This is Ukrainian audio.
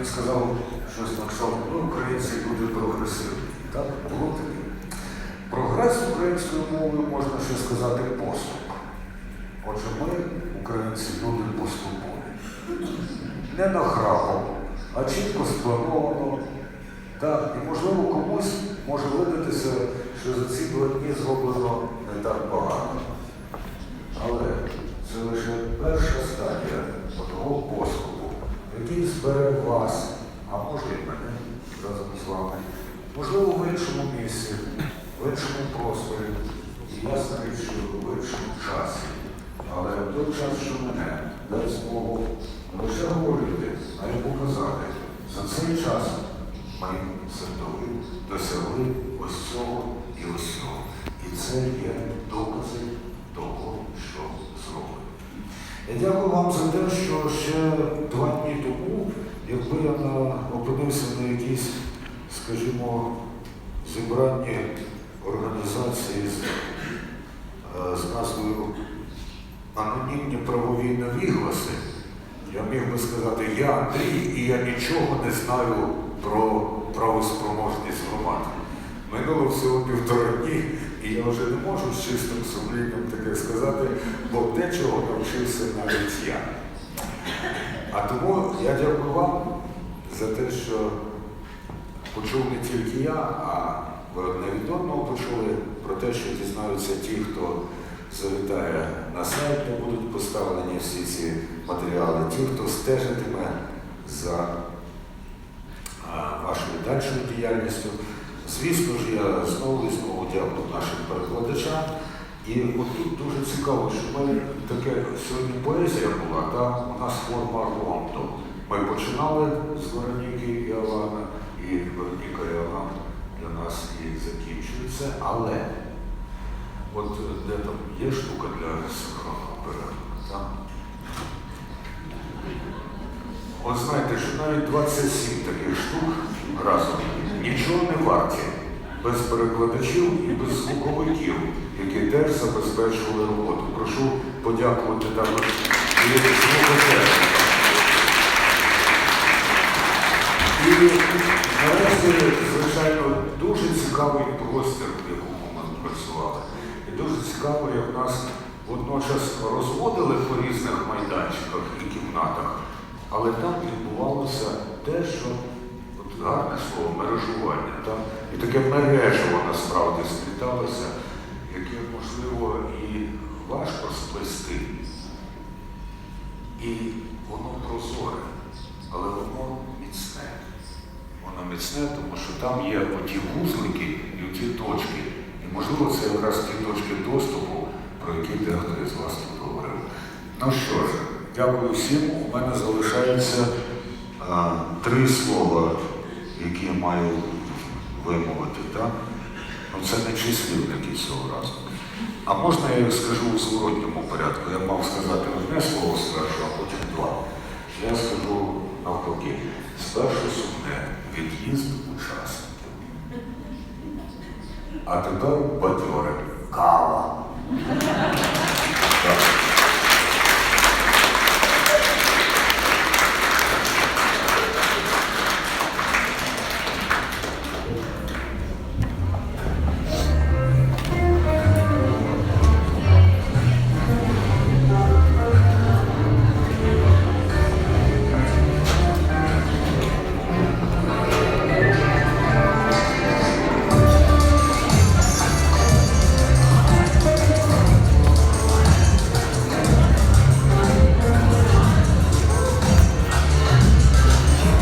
він сказав щось на кшталт, ну, українці люди прогресивні. Так, було таке. Прогрес українською мовою можна ще сказати поступ. Отже, ми, українці, люди поступові. Не нахрапом, а чітко сплановано. Так, і можливо комусь може видатися, що за ці два дні зроблено не так багато. Але це лише перша стадія того поступу, який збере вас, а може і мене разом з вами, можливо, в іншому місці, в іншому просторі, і ясна річ, що в іншому часі. Але в той час, що мене дасть Богу не лише говорити, а й показати. За цей час ми святові досягли ось цього і ось цього. І це є докази того, що зроблено. Я дякую вам за те, що ще два дні тому, якби я опинився на якійсь, скажімо, зібранні організації з, е, з назвою Анонімні правові невігласи, я міг би сказати, я Андрій, і я нічого не знаю про правоспроможність громади. Минуло всього півтора дні, і я вже не можу з чистим сумлінням таке сказати, бо дечого навчився навіть я. А тому я дякую вам за те, що почув не тільки я, а ви одне почули про те, що дізнаються ті, хто завітає на сайт, де будуть поставлені всі ці матеріали, ті, хто стежитиме за вашою дальшою діяльністю. Звісно ж, я знову і знову дякую нашим перекладачам. І от тут дуже цікаво, що ми таке сьогодні поезія була, та у нас форма ромту. Ми починали з Вероніки і Алана, і Вероніка і Алан для нас і закінчується, але от де там є штука для синхронного перекладу, там. От знаєте, що навіть 27 таких штук разом нічого не варті без перекладачів і без звуковиків, які теж забезпечували роботу. Прошу подякувати також і. І наразі, звичайно, дуже цікавий простір, в якому ми працювали. І дуже цікаво, як нас водночас розводили по різних майданчиках і кімнатах, але там відбувалося те, що от гарне слово мережування. Там, і таке мережево насправді спліталося, яке, можливо, і важко сплести. І воно прозоре, але воно міцне. Міцне, тому що там є оті вузлики і оті точки. І можливо це якраз ті точки доступу, про які дехто із вас тут говорив. Ну що ж, дякую всім. У мене залишається а, три слова, які я маю вимовити. Так? Ну, це не числівники цього разу. А можна я скажу у зворотньому порядку? Я мав сказати одне слово спершу, а потім два. а тепер бадьори кава.